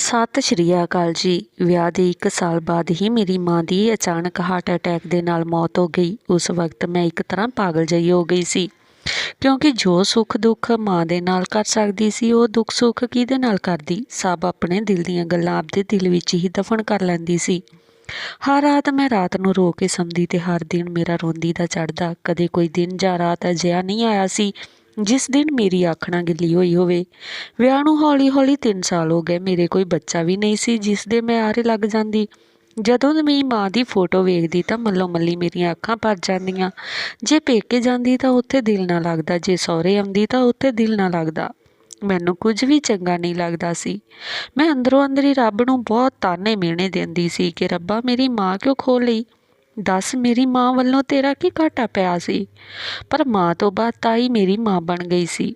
ਸਤਿ ਸ਼੍ਰੀ ਅਕਾਲ ਜੀ। ਵਿਆਹ ਦੇ 1 ਸਾਲ ਬਾਅਦ ਹੀ ਮੇਰੀ ਮਾਂ ਦੀ ਅਚਾਨਕ ਹਾਰਟ ਅਟੈਕ ਦੇ ਨਾਲ ਮੌਤ ਹੋ ਗਈ। ਉਸ ਵਕਤ ਮੈਂ ਇੱਕ ਤਰ੍ਹਾਂ ਪਾਗਲ ਜਿਹੀ ਹੋ ਗਈ ਸੀ। ਕਿਉਂਕਿ ਜੋ ਸੁੱਖ ਦੁੱਖ ਮਾਂ ਦੇ ਨਾਲ ਕਰ ਸਕਦੀ ਸੀ, ਉਹ ਦੁੱਖ ਸੁੱਖ ਕਿਹਦੇ ਨਾਲ ਕਰਦੀ? ਸਭ ਆਪਣੇ ਦਿਲ ਦੀਆਂ ਗੱਲਾਂ ਆਪਦੇ ਦਿਲ ਵਿੱਚ ਹੀ ਦਫਨ ਕਰ ਲੈਂਦੀ ਸੀ। ਹਰ ਰਾਤ ਮੈਂ ਰਾਤ ਨੂੰ ਰੋ ਕੇ ਸੌਂਦੀ ਤੇ ਹਰ ਦਿਨ ਮੇਰਾ ਰੋਂਦੀ ਦਾ ਚੜਦਾ ਕਦੇ ਕੋਈ ਦਿਨ ਜਾਂ ਰਾਤ ਅਜਿਹਾ ਨਹੀਂ ਆਇਆ ਸੀ। ਜਿਸ ਦਿਨ ਮੇਰੀ ਆਖਣਾ ਗਿੱਲੀ ਹੋਈ ਹੋਵੇ, ਵਿਆਹ ਨੂੰ ਹੌਲੀ-ਹੌਲੀ 3 ਸਾਲ ਹੋ ਗਏ, ਮੇਰੇ ਕੋਈ ਬੱਚਾ ਵੀ ਨਹੀਂ ਸੀ ਜਿਸ ਦੇ ਮੈਂ ਆਰੇ ਲੱਗ ਜਾਂਦੀ। ਜਦੋਂ ਮੇਰੀ ਮਾਂ ਦੀ ਫੋਟੋ ਵੇਖਦੀ ਤਾਂ ਮੱਲੋ ਮੱਲੀ ਮੇਰੀਆਂ ਅੱਖਾਂ ਭਰ ਜਾਂਦੀਆਂ। ਜੇ ਪੇਕੇ ਜਾਂਦੀ ਤਾਂ ਉੱਥੇ ਦਿਲ ਨਾ ਲੱਗਦਾ, ਜੇ ਸਹੁਰੇ ਆਉਂਦੀ ਤਾਂ ਉੱਥੇ ਦਿਲ ਨਾ ਲੱਗਦਾ। ਮੈਨੂੰ ਕੁਝ ਵੀ ਚੰਗਾ ਨਹੀਂ ਲੱਗਦਾ ਸੀ। ਮੈਂ ਅੰਦਰੋਂ ਅੰਦਰ ਹੀ ਰੱਬ ਨੂੰ ਬਹੁਤ ਤਾਨੇ ਮਿਹਣੇ ਦਿੰਦੀ ਸੀ ਕਿ ਰੱਬਾ ਮੇਰੀ ਮਾਂ ਕਿਉਂ ਖੋ ਲਈ? ਦੱਸ ਮੇਰੀ ਮਾਂ ਵੱਲੋਂ ਤੇਰਾ ਕੀ ਘਾਟਾ ਪਿਆ ਸੀ? ਪਰ ਮਾਂ ਤੋਂ ਬਾਅਦ ਤਾਈ ਮੇਰੀ ਮਾਂ ਬਣ ਗਈ ਸੀ।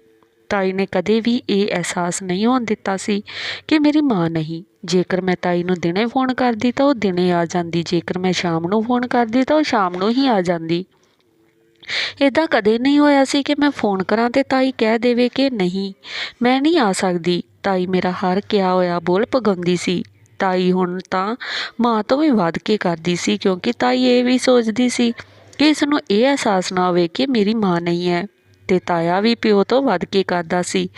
ਤਾਈ ਨੇ ਕਦੇ ਵੀ ਇਹ ਅਹਿਸਾਸ ਨਹੀਂ ਹੋਣ ਦਿੱਤਾ ਸੀ ਕਿ ਮੇਰੀ ਮਾਂ ਨਹੀਂ। ਜੇਕਰ ਮੈਂ ਤਾਈ ਨੂੰ ਦਿਨੇ ਫੋਨ ਕਰਦੀ ਤਾਂ ਉਹ ਦਿਨੇ ਆ ਜਾਂਦੀ। ਜੇਕਰ ਮੈਂ ਸ਼ਾਮ ਨੂੰ ਫੋਨ ਕਰਦੀ ਤਾਂ ਉਹ ਸ਼ਾਮ ਨੂੰ ਹੀ ਆ ਜਾਂਦੀ। ਇਦਾਂ ਕਦੇ ਨਹੀਂ ਹੋਇਆ ਸੀ ਕਿ ਮੈਂ ਫੋਨ ਕਰਾਂ ਤੇ ਤਾਈ ਕਹਿ ਦੇਵੇ ਕਿ ਨਹੀਂ, ਮੈਂ ਨਹੀਂ ਆ ਸਕਦੀ। ਤਾਈ ਮੇਰਾ ਹਰ ਕਿਹਾ ਹੋਇਆ ਬੋਲ ਪਗਾਉਂਦੀ ਸੀ। ਤਾਈ ਹੁਣ ਤਾਂ ਮਾਂ ਤੋਂ ਵੀ ਵੱਧ ਕੇ ਕਰਦੀ ਸੀ, ਕਿਉਂਕਿ ਤਾਈ ਇਹ ਵੀ ਸੋਚਦੀ ਸੀ ਕਿ ਇਸ ਨੂੰ ਇਹ ਅਹਿਸਾਸ ਨਾ ਹੋਵੇ ਕਿ ਮੇਰੀ ਮਾਂ ਨਹੀਂ ਹੈ ਤੇ ਤਾਇਆ ਵੀ ਪਿਓ ਤੋਂ ਵੱਧ ਕੇ ਕਰਦਾ ਸੀ।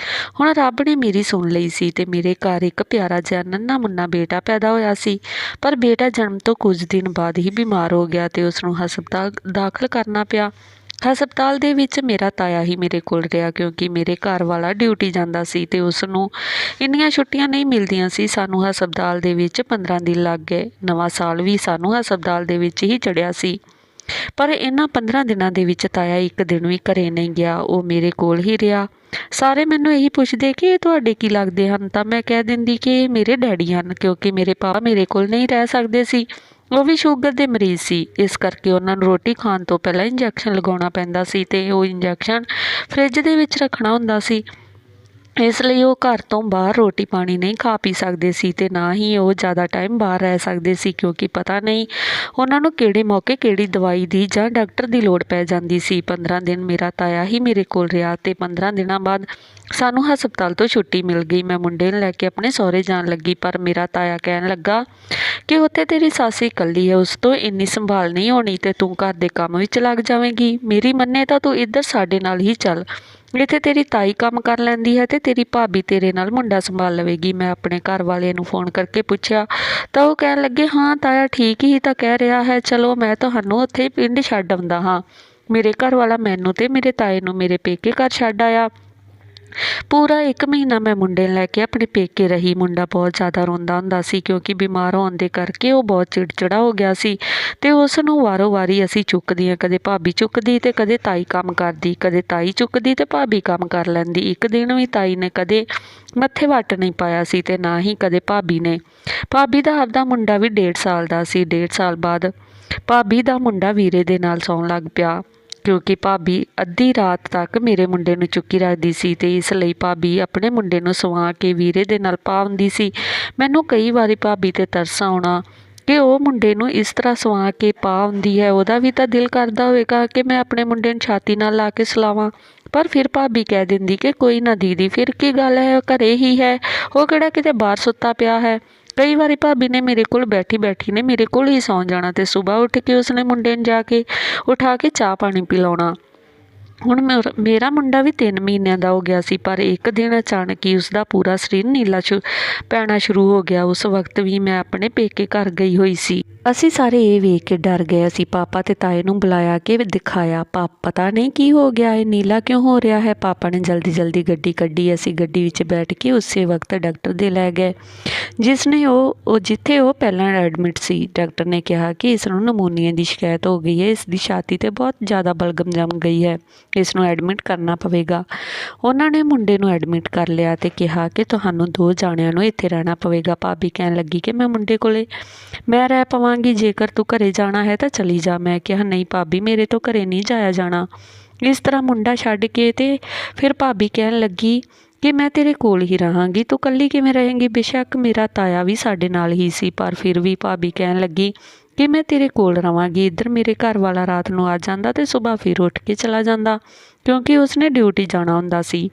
ਹੁਣ ਰੱਬ ਨੇ ਮੇਰੀ ਸੁਣ ਲਈ ਸੀ ਤੇ ਮੇਰੇ ਘਰ ਇੱਕ ਪਿਆਰਾ ਜਿਹਾ ਨੰਨਾ ਮੁੰਨਾ ਬੇਟਾ ਪੈਦਾ ਹੋਇਆ ਸੀ, ਪਰ ਬੇਟਾ ਜਨਮ ਤੋਂ ਕੁਝ ਦਿਨ ਬਾਅਦ ਹੀ ਬਿਮਾਰ ਹੋ ਗਿਆ ਤੇ ਉਸ ਨੂੰ ਹਸਪਤਾਲ ਦਾਖਲ ਕਰਨਾ ਪਿਆ। ਹਸਪਤਾਲ ਦੇ ਵਿੱਚ ਮੇਰਾ ਤਾਇਆ ਹੀ ਮੇਰੇ ਕੋਲ ਰਿਹਾ ਕਿਉਂਕਿ ਮੇਰੇ ਘਰ ਵਾਲਾ ਡਿਊਟੀ ਜਾਂਦਾ ਸੀ ਤੇ ਉਸ ਨੂੰ ਇੰਨੀਆਂ ਛੁੱਟੀਆਂ ਨਹੀਂ ਮਿਲਦੀਆਂ ਸੀ। ਸਾਨੂੰ ਹਸਪਤਾਲ ਦੇ ਵਿੱਚ 15 ਦਿਨ ਲੱਗ ਗਏ। ਨਵਾਂ ਸਾਲ ਵੀ ਸਾਨੂੰ ਹਸਪਤਾਲ ਦੇ ਵਿੱਚ ਹੀ ਚੜਿਆ ਸੀ। ਪਰ ਇਹਨਾਂ 15 ਦਿਨਾਂ ਦੇ ਵਿੱਚ ਤਾਇਆ ਇੱਕ ਦਿਨ ਵੀ ਘਰੇ ਨਹੀਂ ਗਿਆ। ਉਹ ਮੇਰੇ ਕੋਲ ਹੀ ਰਿਹਾ। ਸਾਰੇ ਮੈਨੂੰ ਇਹੀ ਪੁੱਛਦੇ ਕਿ ਇਹ ਤੁਹਾਡੇ ਕੀ ਲੱਗਦੇ ਹਨ? ਤਾਂ ਮੈਂ ਕਹਿ ਦਿੰਦੀ ਕਿ ਇਹ ਮੇਰੇ ਡੈਡੀ ਹਨ ਕਿਉਂਕਿ ਮੇਰੇ ਪਾਪਾ ਮੇਰੇ ਕੋਲ ਨਹੀਂ ਰਹਿ ਸਕਦੇ ਸੀ। ਉਹ ਵੀ ਸ਼ੂਗਰ ਦੇ ਮਰੀਜ਼ ਸੀ। ਇਸ ਕਰਕੇ ਉਹਨਾਂ ਨੂੰ ਰੋਟੀ ਖਾਣ ਤੋਂ ਪਹਿਲਾਂ ਇੰਜੈਕਸ਼ਨ ਲਗਾਉਣਾ ਪੈਂਦਾ ਸੀ ਤੇ ਉਹ ਇੰਜੈਕਸ਼ਨ ਫ੍ਰਿਜ ਦੇ ਵਿੱਚ ਰੱਖਣਾ ਹੁੰਦਾ ਸੀ। ਇਸ ਲਈ ਉਹ ਘਰ ਤੋਂ ਬਾਹਰ ਰੋਟੀ ਪਾਣੀ ਨਹੀਂ ਖਾ ਪੀ ਸਕਦੇ ਸੀ ਅਤੇ ਨਾ ਹੀ ਉਹ ਜ਼ਿਆਦਾ ਟਾਈਮ ਬਾਹਰ ਰਹਿ ਸਕਦੇ ਸੀ ਕਿਉਂਕਿ ਪਤਾ ਨਹੀਂ ਉਹਨਾਂ ਨੂੰ ਕਿਹੜੇ ਮੌਕੇ ਕਿਹੜੀ ਦਵਾਈ ਦੀ ਜਾਂ ਡਾਕਟਰ ਦੀ ਲੋੜ ਪੈ ਜਾਂਦੀ ਸੀ। 15 ਦਿਨ ਮੇਰਾ ਤਾਇਆ ਹੀ ਮੇਰੇ ਕੋਲ ਰਿਹਾ ਅਤੇ ਪੰਦਰਾਂ ਦਿਨਾਂ ਬਾਅਦ ਸਾਨੂੰ ਹਸਪਤਾਲ ਤੋਂ ਛੁੱਟੀ ਮਿਲ ਗਈ। ਮੈਂ ਮੁੰਡੇ ਨੂੰ ਲੈ ਕੇ ਆਪਣੇ ਸਹੁਰੇ ਜਾਣ ਲੱਗੀ ਪਰ ਮੇਰਾ ਤਾਇਆ ਕਹਿਣ ਲੱਗਾ ਕਿ ਉੱਥੇ ਤੇਰੀ ਸੱਸ ਇਕੱਲੀ ਹੈ, ਉਸ ਤੋਂ ਇੰਨੀ ਸੰਭਾਲ ਨਹੀਂ ਹੋਣੀ ਤੇ ਤੂੰ ਘਰ ਦੇ ਕੰਮ ਵਿੱਚ ਲੱਗ ਜਾਵੇਂਗੀ। ਮੇਰੀ ਮੰਨੇ ਤਾਂ ਤੂੰ ਇੱਧਰ ਸਾਡੇ ਨਾਲ ਹੀ ਚੱਲ। ਇੱਥੇ ਤੇਰੀ ਤਾਈ ਕੰਮ ਕਰ ਲੈਂਦੀ ਹੈ ਤੇ ਤੇਰੀ ਭਾਬੀ ਤੇਰੇ ਨਾਲ ਮੁੰਡਾ ਸੰਭਾਲ ਲਵੇਗੀ। ਮੈਂ ਆਪਣੇ ਘਰ ਵਾਲੇ ਨੂੰ ਫੋਨ ਕਰਕੇ ਪੁੱਛਿਆ, ਤਾਂ ਉਹ ਕਹਿਣ ਲੱਗੇ, ਹਾਂ, ਤਾਇਆ ਠੀਕ ਹੀ ਤਾਂ ਕਹਿ ਰਿਹਾ ਹੈ। ਚਲੋ, ਮੈਂ ਤੁਹਾਨੂੰ ਉੱਥੇ ਪਿੰਡ ਛੱਡ ਆਉਂਦਾ ਹਾਂ। ਮੇਰੇ ਘਰ ਵਾਲਾ ਮੈਨੂੰ ਤੇ ਮੇਰੇ ਤਾਏ ਨੂੰ ਮੇਰੇ ਪੇਕੇ ਘਰ ਛੱਡ ਆਇਆ। ਪੂਰਾ 1 ਮਹੀਨਾ ਮੈਂ ਮੁੰਡੇ ਨੂੰ ਲੈ ਕੇ ਆਪਣੇ ਪੇਕੇ ਰਹੀ। ਮੁੰਡਾ ਬਹੁਤ ਜ਼ਿਆਦਾ ਰੋਂਦਾ ਹੁੰਦਾ ਸੀ ਕਿਉਂਕਿ ਬਿਮਾਰ ਹੋਣ ਦੇ ਕਰਕੇ ਉਹ ਬਹੁਤ ਚਿੜਚਿੜਾ ਹੋ ਗਿਆ ਸੀ ਤੇ ਉਸ ਨੂੰ ਵਾਰੋ ਵਾਰੀ ਅਸੀਂ ਚੁੱਕਦੀਆਂ, ਕਦੇ ਭਾਬੀ ਚੁੱਕਦੀ ਤੇ ਕਦੇ ਤਾਈ ਕੰਮ ਕਰਦੀ, ਕਦੇ ਤਾਈ ਚੁੱਕਦੀ ਤੇ ਭਾਬੀ ਕੰਮ ਕਰ ਲੈਂਦੀ। ਇੱਕ ਦਿਨ ਵੀ ਤਾਈ ਨੇ ਕਦੇ ਮੱਥੇ ਵੱਟ ਨਹੀਂ ਪਾਇਆ ਸੀ ਤੇ ਨਾ ਹੀ ਕਦੇ ਭਾਬੀ ਨੇ। ਭਾਬੀ ਦਾ ਆਪਦਾ ਮੁੰਡਾ ਵੀ 1.5 ਸਾਲ ਦਾ ਸੀ। 1.5 ਸਾਲ ਬਾਅਦ ਭਾਬੀ ਦਾ ਮੁੰਡਾ ਵੀਰੇ ਦੇ ਨਾਲ ਸੌਣ ਲੱਗ ਪਿਆ। ਕਿਉਂਕਿ ਭਾਬੀ ਅੱਧੀ ਰਾਤ ਤੱਕ ਮੇਰੇ ਮੁੰਡੇ ਨੂੰ ਚੁੱਕੀ ਰੱਖਦੀ ਸੀ ਤੇ ਇਸ ਲਈ ਭਾਬੀ ਆਪਣੇ ਮੁੰਡੇ ਨੂੰ ਸਵਾ ਕੇ ਵੀਰੇ ਦੇ ਨਾਲ ਪਾਉਂਦੀ ਸੀ। ਮੈਨੂੰ ਕਈ ਵਾਰੀ ਭਾਬੀ ਤੇ ਤਰਸ ਆਉਣਾ ਕਿ ਉਹ ਮੁੰਡੇ ਨੂੰ ਇਸ ਤਰ੍ਹਾਂ ਸਵਾ ਕੇ ਪਾ ਪਾਉਂਦੀ ਹੈ, ਉਹਦਾ ਵੀ ਤਾਂ ਦਿਲ ਕਰਦਾ ਹੋਵੇਗਾ ਕਿ ਮੈਂ ਆਪਣੇ ਮੁੰਡੇ ਨੂੰ ਛਾਤੀ ਨਾਲ ਲਾ ਕੇ ਸਲਾਵਾਂ। ਪਰ ਫਿਰ ਭਾਬੀ ਕਹਿ ਦਿੰਦੀ ਕਿ ਕੋਈ ਨਾ ਦੀਦੀ, ਫਿਰ ਕੀ ਗੱਲ ਹੈ, ਉਹ ਘਰੇ ਹੀ ਹੈ, ਉਹ ਕਿਹੜਾ ਕਿਤੇ ਬਾਹਰ ਸੁੱਤਾ ਪਿਆ ਹੈ। ਕਈ ਵਾਰੀ ਭਾਬੀ ਨੇ ਮੇਰੇ ਕੋਲ ਬੈਠੀ ਬੈਠੀ ਨੇ ਮੇਰੇ ਕੋਲ ਹੀ ਸੌਂ ਜਾਣਾ ਤੇ ਸਵੇਰ ਉੱਠ ਕੇ ਉਸਨੇ ਮੁੰਡੇ ਨੂੰ ਜਾ ਕੇ ਉਠਾ ਕੇ ਚਾਹ ਪਾਣੀ ਪਿਲਾਉਣਾ। ਹੁਣ ਮੇਰ- ਮੇਰਾ ਮੁੰਡਾ ਵੀ 3 ਮਹੀਨਿਆਂ ਦਾ ਹੋ ਗਿਆ ਸੀ, ਪਰ ਇੱਕ ਦਿਨ ਅਚਾਨਕ ਹੀ ਉਸਦਾ ਪੂਰਾ ਸਰੀਰ ਨੀਲਾ ਸ਼ੁ ਪੈਣਾ ਸ਼ੁਰੂ ਹੋ ਗਿਆ। ਉਸ ਵਕਤ ਵੀ ਮੈਂ ਆਪਣੇ ਪੇਕੇ ਘਰ ਗਈ ਹੋਈ ਸੀ। ਅਸੀਂ ਸਾਰੇ ਇਹ ਵੇਖ ਕੇ ਡਰ ਗਏ ਅਸੀਂ, ਪਾਪਾ ਤੇ ਤਾਏ ਨੂੰ ਬੁਲਾਇਆ ਕਿ ਦਿਖਾਇਆ, ਪਾਪ ਪਤਾ ਨਹੀਂ ਕੀ ਹੋ ਗਿਆ, ਇਹ ਨੀਲਾ ਕਿਉਂ ਹੋ ਰਿਹਾ ਹੈ? ਪਾਪਾ ਨੇ ਜਲਦੀ ਜਲਦੀ ਗੱਡੀ ਕੱਢੀ, ਅਸੀਂ ਗੱਡੀ ਵਿੱਚ ਬੈਠ ਕੇ ਉਸੇ ਵਕਤ ਡਾਕਟਰ ਦੇ ਲੈ ਗਏ। ਜਿਸ ਨੇ ਉਹ ਉਹ ਜਿੱਥੇ ਉਹ ਪਹਿਲਾਂ ਐਡਮਿਟ ਸੀ, ਡਾਕਟਰ ਨੇ ਕਿਹਾ ਕਿ ਇਸ ਨੂੰ ਨਮੂਨੀਆ ਦੀ ਸ਼ਿਕਾਇਤ ਹੋ ਗਈ ਹੈ, ਇਸ ਦੀ ਛਾਤੀ ਤੇ ਬਹੁਤ ਜ਼ਿਆਦਾ ਬਲਗਮ ਜੰਮ ਗਈ ਹੈ। ਇਸ ਨੂੰ ਐਡਮਿਟ ਕਰਨਾ ਪਵੇਗਾ। ਉਹਨਾਂ ਨੇ ਮੁੰਡੇ ਨੂੰ ਐਡਮਿਟ ਕਰ ਲਿਆ ਤੇ ਕਿਹਾ ਕਿ ਤੁਹਾਨੂੰ ਦੋ ਜਾਣਿਆਂ ਨੂੰ ਇੱਥੇ ਰਹਿਣਾ ਪਵੇਗਾ। ਭਾਬੀ ਕਹਿਣ ਲੱਗੀ ਕਿ ਮੈਂ ਮੁੰਡੇ ਕੋਲੇ, ਮੈਂ ਰਹਿ ਪਵਾਂਗੀ, ਜੇਕਰ ਤੂੰ ਘਰੇ ਜਾਣਾ ਹੈ ਤਾਂ ਚਲੀ ਜਾ। ਮੈਂ ਕਿਹਾ, ਨਹੀਂ ਭਾਬੀ, ਮੇਰੇ ਤੋਂ ਘਰੇ ਨਹੀਂ ਜਾਇਆ ਜਾਣਾ। ਇਸ ਤਰ੍ਹਾਂ ਮੁੰਡਾ ਛੱਡ ਕੇ ਤੇ ਫਿਰ ਭਾਬੀ ਕਹਿਣ ਲੱਗੀ ਕਿ ਮੈਂ ਤੇਰੇ ਕੋਲ ਹੀ ਰਹਾਂਗੀ। ਤੂੰ ਕੱਲੀ ਕਿਵੇਂ ਰਹੇਂਗੀ? ਬੇਸ਼ੱਕ ਮੇਰਾ ਤਾਇਆ ਵੀ ਸਾਡੇ ਨਾਲ ਹੀ ਸੀ, ਪਰ ਫਿਰ ਵੀ ਭਾਬੀ ਕਹਿਣ ਲੱਗੀ ਕਿ ਮੈਂ ਤੇਰੇ ਕੋਲ ਰਵਾਂਗੀ। ਇੱਧਰ ਮੇਰੇ ਘਰ ਵਾਲਾ ਰਾਤ ਨੂੰ ਆ ਜਾਂਦਾ ਤੇ ਸਵੇਰ ਫਿਰ ਉੱਠ ਕੇ ਚਲਾ ਜਾਂਦਾ, ਕਿਉਂਕਿ ਉਸਨੇ ਡਿਊਟੀ ਜਾਣਾ ਹੁੰਦਾ ਸੀ।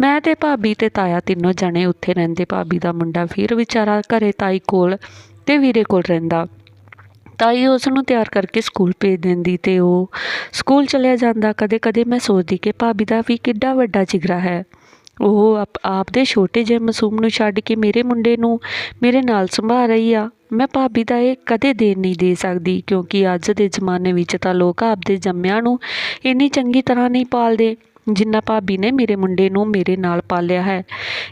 ਮੈਂ ਤੇ ਭਾਬੀ ਤੇ ਤਾਇਆ ਤਿੰਨੋਂ ਜਣੇ ਉੱਥੇ ਰਹਿੰਦੇ। ਭਾਬੀ ਦਾ ਮੁੰਡਾ ਫਿਰ ਵਿਚਾਰਾ ਘਰੇ ਤਾਈ ਕੋਲ ਤੇ ਵੀਰੇ ਕੋਲ ਰਹਿੰਦਾ। ਤਾਈ ਉਸ ਨੂੰ ਤਿਆਰ ਕਰਕੇ ਸਕੂਲ ਭੇਜ ਦਿੰਦੀ ਤੇ ਉਹ ਸਕੂਲ ਚਲਿਆ ਜਾਂਦਾ। ਕਦੇ ਕਦੇ ਮੈਂ ਸੋਚਦੀ ਕਿ ਭਾਬੀ ਦਾ ਵੀ ਕਿੱਡਾ ਵੱਡਾ ਜਿਗਰਾ ਹੈ। ਉਹ ਆਪ ਆਪ ਛੋਟੇ ਜਿਹੇ ਮਾਸੂਮ ਨੂੰ ਛੱਡ ਕੇ ਮੇਰੇ ਮੁੰਡੇ ਨੂੰ ਮੇਰੇ ਨਾਲ ਸੰਭਾਲ ਰਹੀ ਆ। ਮੈਂ ਭਾਬੀ ਦਾ ਇਹ ਕਦੇ ਦੇਣ ਨਹੀਂ ਦੇ ਸਕਦੀ, ਕਿਉਂਕਿ ਅੱਜ ਦੇ ਜ਼ਮਾਨੇ ਵਿੱਚ ਤਾਂ ਲੋਕ ਆਪਦੇ ਜੰਮਿਆਂ ਨੂੰ ਇੰਨੀ ਚੰਗੀ ਤਰ੍ਹਾਂ ਨਹੀਂ ਪਾਲਦੇ, ਜਿੰਨਾ ਭਾਬੀ ਨੇ ਮੇਰੇ ਮੁੰਡੇ ਨੂੰ ਮੇਰੇ ਨਾਲ ਪਾਲਿਆ ਹੈ।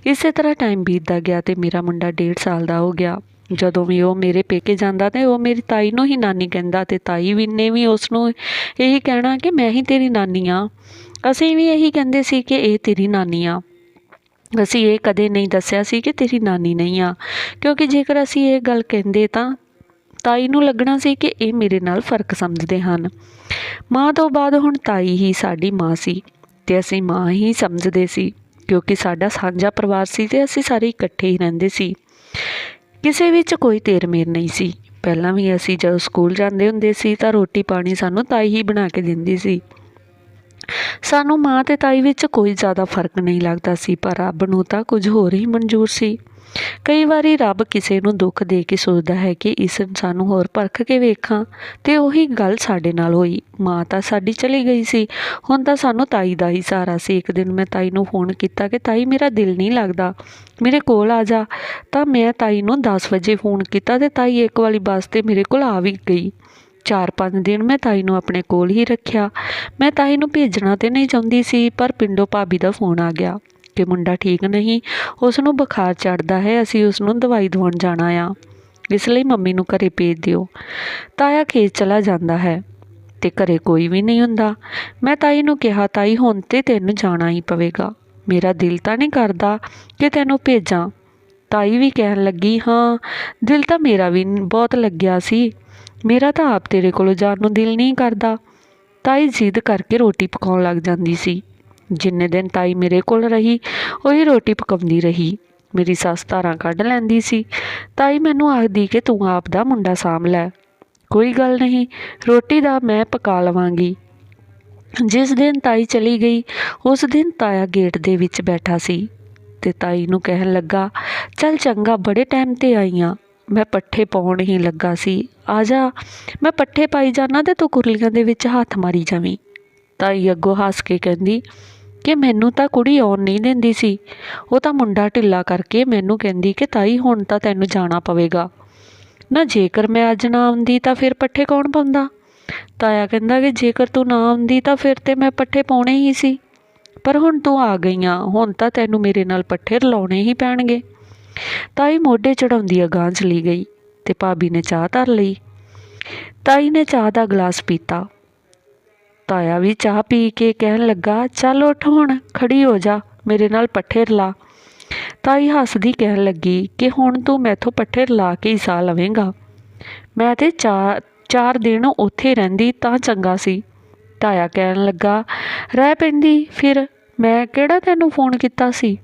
ਇਸੇ ਤਰ੍ਹਾਂ ਟਾਈਮ ਬੀਤਦਾ ਗਿਆ ਤੇ ਮੇਰਾ ਮੁੰਡਾ 1.5 ਸਾਲ ਦਾ ਹੋ ਗਿਆ। ਜਦੋਂ ਵੀ ਉਹ ਮੇਰੇ ਪੇਕੇ ਜਾਂਦਾ ਤੇ ਉਹ ਮੇਰੀ ਤਾਈ ਨੂੰ ਹੀ ਨਾਨੀ ਕਹਿੰਦਾ ਤੇ ਤਾਈ ਵੀ ਨੇ ਵੀ ਉਸ ਨੂੰ ਇਹੀ ਕਹਿਣਾ ਕਿ ਮੈਂ ਹੀ ਤੇਰੀ ਨਾਨੀ ਆ। ਅਸੀਂ ਵੀ ਇਹੀ ਕਹਿੰਦੇ ਸੀ ਕਿ ਇਹ ਤੇਰੀ ਨਾਨੀ ਆ। ਅਸੀਂ ਇਹ ਕਦੇ ਨਹੀਂ ਦੱਸਿਆ ਸੀ ਕਿ ਤੇਰੀ ਨਾਨੀ ਨਹੀਂ ਆ। ਕਿਉਂਕਿ ਜੇਕਰ ਅਸੀਂ ਇਹ ਗੱਲ ਕਹਿੰਦੇ ਤਾਂ, ਤਾਈ ਨੂੰ ਲੱਗਣਾ ਸੀ ਕਿ ਇਹ ਮੇਰੇ ਨਾਲ ਫ਼ਰਕ ਸਮਝਦੇ ਹਨ। ਮਾਂ ਤੋਂ ਬਾਅਦ ਹੁਣ ਤਾਈ ਹੀ ਸਾਡੀ ਮਾਂ ਸੀ ਤੇ ਅਸੀਂ ਮਾਂ ਹੀ ਸਮਝਦੇ ਸੀ, ਕਿਉਂਕਿ ਸਾਡਾ ਸਾਂਝਾ ਪਰਿਵਾਰ ਸੀ ਤੇ ਅਸੀਂ ਸਾਰੇ ਇਕੱਠੇ ਹੀ ਰਹਿੰਦੇ ਸੀ। ਕਿਸੇ ਵਿੱਚ ਕੋਈ ਤੇਰਮੇਰ ਨਹੀਂ ਸੀ। ਪਹਿਲਾਂ ਵੀ ਅਸੀਂ ਜਦੋਂ ਸਕੂਲ ਜਾਂਦੇ ਹੁੰਦੇ ਸੀ ਤਾਂ ਰੋਟੀ ਪਾਣੀ ਸਾਨੂੰ ਤਾਈ ਹੀ ਬਣਾ ਕੇ ਦਿੰਦੀ ਸੀ। ਸਾਨੂੰ ਮਾਂ ਤੇ ਤਾਈ ਵਿੱਚ ਕੋਈ ਜ਼ਿਆਦਾ ਫ਼ਰਕ ਨਹੀਂ ਲੱਗਦਾ ਸੀ, ਪਰ ਰੱਬ ਨੂੰ ਤਾਂ ਕੁਝ ਹੋਰ ਹੀ ਮਨਜ਼ੂਰ ਸੀ। ਕਈ ਵਾਰੀ ਰੱਬ ਕਿਸੇ ਨੂੰ ਦੁੱਖ ਦੇ ਕੇ ਸੋਚਦਾ ਹੈ ਕਿ ਇਸ ਇਨਸਾਨ ਨੂੰ ਹੋਰ ਪਰਖ ਕੇ ਵੇਖਾਂ, ਤੇ ਉਹੀ ਗੱਲ ਸਾਡੇ ਨਾਲ ਹੋਈ। ਮਾਂ ਤਾਂ ਸਾਡੀ ਚਲੀ ਗਈ ਸੀ। ਹੁਣ ਤਾਂ ਸਾਨੂੰ ਤਾਈ ਦਾ ਹੀ ਸਹਾਰਾ ਸੀ। ਇੱਕ ਦਿਨ ਮੈਂ ਤਾਈ ਨੂੰ ਫੋਨ ਕੀਤਾ ਕਿ ਤਾਈ, ਮੇਰਾ ਦਿਲ ਨਹੀਂ ਲੱਗਦਾ, ਮੇਰੇ ਕੋਲ ਆ ਜਾ। ਤਾਂ ਮੈਂ ਤਾਈ ਨੂੰ 10 ਵਜੇ ਫੋਨ ਕੀਤਾ ਤੇ ਤਾਈ ਇੱਕ ਵਾਲੀ ਬੱਸ ਤੇ ਮੇਰੇ ਕੋਲ ਆ ਵੀ ਗਈ। ਚਾਰ ਪੰਜ ਦਿਨ ਮੈਂ ਤਾਈ ਨੂੰ ਆਪਣੇ ਕੋਲ ਹੀ ਰੱਖਿਆ। ਮੈਂ ਤਾਈ ਨੂੰ ਭੇਜਣਾ ਤੇ ਨਹੀਂ ਚਾਹੁੰਦੀ ਸੀ, ਪਰ ਪਿੰਡੋਂ ਭਾਬੀ ਦਾ ਫੋਨ ਆ ਗਿਆ ਕਿ ਮੁੰਡਾ ਠੀਕ ਨਹੀਂ, ਉਸ ਨੂੰ ਬੁਖਾਰ ਚੜਦਾ ਹੈ, ਅਸੀਂ ਉਸ ਨੂੰ ਦਵਾਈ ਦਵਾਉਣ ਜਾਣਾ ਆ। ਇਸ ਲਈ ਮੰਮੀ ਨੂੰ ਘਰੇ ਭੇਜ ਦਿਓ। ਤਾਇਆ ਖੇਤ ਚਲਾ ਜਾਂਦਾ ਹੈ ਤੇ ਘਰੇ ਕੋਈ ਵੀ ਨਹੀਂ ਹੁੰਦਾ। ਮੈਂ ਤਾਈ ਨੂੰ ਕਿਹਾ, ਤਾਈ, ਹੁਣ ਤੇ ਤੈਨੂੰ ਜਾਣਾ ਹੀ ਪਵੇਗਾ। ਮੇਰਾ ਦਿਲ ਤਾਂ ਨਹੀਂ ਕਰਦਾ ਕਿ ਤੈਨੂੰ ਭੇਜਾਂ। ਤਾਈ ਵੀ ਕਹਿਣ ਲੱਗੀ, ਹਾਂ, ਦਿਲ ਤਾਂ ਮੇਰਾ ਵੀ ਬਹੁਤ ਲੱਗਿਆ ਸੀ। ਮੇਰਾ ਤਾਂ ਆਪ ਤੇਰੇ ਕੋਲੋਂ ਜਾਣ ਨੂੰ ਦਿਲ ਨਹੀਂ ਕਰਦਾ। ਤਾਈ ਜ਼ਿੱਦ ਕਰਕੇ ਰੋਟੀ ਪਕਾਉਣ ਲੱਗ ਜਾਂਦੀ ਸੀ। ਜਿੰਨੇ ਦਿਨ ਤਾਈ ਮੇਰੇ ਕੋਲ ਰਹੀ, ਉਹੀ ਰੋਟੀ ਪਕਾਉਂਦੀ ਰਹੀ। ਮੇਰੀ ਸੱਸ ਧਾਰਾਂ ਕੱਢ ਲੈਂਦੀ ਸੀ। ਤਾਈ ਮੈਨੂੰ ਆਖਦੀ ਕਿ ਤੂੰ ਆਪ ਦਾ ਮੁੰਡਾ ਸਾਂਭ ਲੈ। ਕੋਈ ਗੱਲ ਨਹੀਂ, ਰੋਟੀ ਦਾ ਮੈਂ ਪਕਾ ਲਵਾਂਗੀ। ਜਿਸ ਦਿਨ ਤਾਈ ਚਲੀ ਗਈ, ਉਸ ਦਿਨ ਤਾਇਆ ਗੇਟ ਦੇ ਵਿੱਚ ਬੈਠਾ ਸੀ। ਤੇ ਤਾਈ ਨੂੰ ਕਹਿਣ ਲੱਗਾ, ਚੱਲ ਚੰਗਾ, ਬੜੇ ਟਾਈਮ ਤੇ ਆਈਆਂ ਮੈਂ ਪੱਠੇ ਪਾਉਣ ਹੀ ਲੱਗਾ ਸੀ। ਆ ਜਾ, ਮੈਂ ਪੱਠੇ ਪਾਈ ਜਾਣਾ ਤੇ ਤੂੰ ਕੁਰਲੀਆਂ ਦੇ ਵਿੱਚ ਹੱਥ ਮਾਰੀ ਜਾਵੀਂ। ਤਾਈ ਅੱਗੋਂ ਹੱਸ ਕੇ ਕਹਿੰਦੀ, ਕਿ ਮੈਨੂੰ ਤਾਂ ਕੁੜੀ ਆਉਣ ਨਹੀਂ ਦਿੰਦੀ ਸੀ। ਉਹ ਤਾਂ ਮੁੰਡਾ ਢਿੱਲਾ ਕਰਕੇ ਮੈਨੂੰ ਕਹਿੰਦੀ ਕਿ ਤਾਈ ਹੁਣ ਤਾਂ ਤੈਨੂੰ ਜਾਣਾ ਪਵੇਗਾ। ਨਾ ਜੇਕਰ ਮੈਂ ਅੱਜ ਨਾ ਆਉਂਦੀ ਤਾਂ ਫਿਰ ਪੱਠੇ ਕੌਣ ਪਾਉਂਦਾ? ਤਾਇਆ ਕਹਿੰਦਾ ਕਿ ਜੇਕਰ ਤੂੰ ਨਾ ਆਉਂਦੀ ਤਾਂ ਫਿਰ ਤੇ ਮੈਂ ਪੱਠੇ ਪਾਉਣੇ ਹੀ ਸੀ। ਪਰ ਹੁਣ ਤੂੰ ਆ ਗਈਆਂ, ਹੁਣ ਤਾਂ ਤੈਨੂੰ ਮੇਰੇ ਨਾਲ ਪੱਠੇ ਰਲਾਉਣੇ ਹੀ ਪੈਣਗੇ। ਤਾਈ ਮੋਢੇ ਚੜਾਉਂਦੀ ਅਗਾਂਹ ਚਲੀ ਗਈ ਤੇ ਭਾਬੀ ਨੇ ਚਾਹ ਧਰ ਲਈ। ਤਾਈ ਨੇ ਚਾਹ ਦਾ ਗਲਾਸ ਪੀਤਾ। ਤਾਇਆ ਵੀ ਚਾਹ ਪੀ ਕੇ ਕਹਿਣ ਲੱਗਾ, ਚੱਲ ਉੱਠ ਹੁਣ, ਖੜੀ ਹੋ ਜਾ, ਮੇਰੇ ਨਾਲ ਪੱਠੇ ਰਲਾ ਤਾਈ ਹੱਸਦੀ ਕਹਿਣ ਲੱਗੀ ਕਿ ਹੁਣ ਤੂੰ ਮੈਥੋਂ ਪੱਠੇ ਰਲਾ ਕੇ ਹੀ ਸਾਹ ਲਵੇਂਗਾ। ਮੈਂ ਤੇ ਚਾਰ ਚਾਰ ਦਿਨ ਉੱਥੇ ਰਹਿੰਦੀ ਤਾਂ ਚੰਗਾ ਸੀ। ਤਾਇਆ ਕਹਿਣ ਲੱਗਾ, ਰਹਿ ਪੈਂਦੀ, ਫਿਰ ਮੈਂ ਕਿਹੜਾ ਤੈਨੂੰ ਫੋਨ ਕੀਤਾ ਸੀ?